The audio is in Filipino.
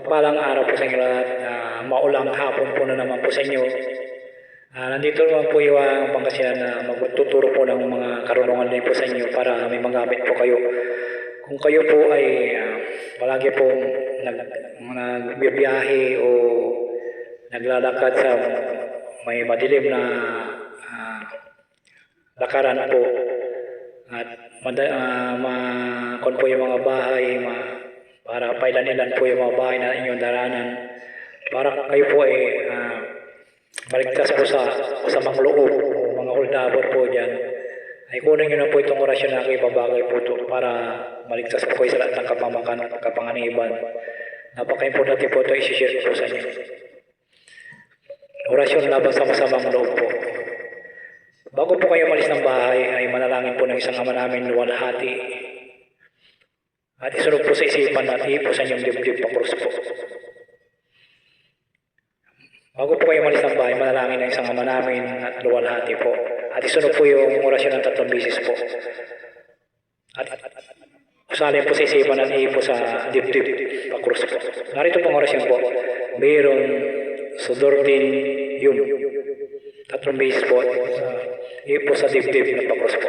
Mapagpalang araw po sa inyo lahat. Uh, maulang hapon po na naman po sa inyo. Ah, nandito naman po yung uh, Pangasinan na magtuturo po ng mga karunungan din po sa inyo para may magamit po kayo. Kung kayo po ay ah, palagi po nag, nagbibiyahe o naglalakad sa may madilim na ah, lakaran po at mada, uh, ma, kung po yung mga bahay ma, para pailan-ilan po yung mga bahay na inyong daranan para kayo po ay ah, maligtas po sa masamang loob o mga holdabor po dyan ay kunin nyo na po itong orasyon na kayo babagay po ito para maligtas po kayo sa lahat ng kapamakan at kapanganiban. Napaka-importante po ito isi-share ko po sa inyo. Orasyon laban sa masamang loob po. Bago po kayo malis ng bahay ay manalangin po ng isang ama namin luwalhati. At isunod po sa isipan at ipo sa inyong dibdib pakrus po. Bago po kayo malis ng bahay, manalangin ng isang ama namin at luwalhati po. At isunod po yung orasyon ng tatlong bisis po. At usalin po sa isipan at ipo sa dibdib pakrus po. Narito pong orasyon po. Mayroon sudordin yum. Tatlong bisis po. Sa, ipo sa dibdib na pakrus po.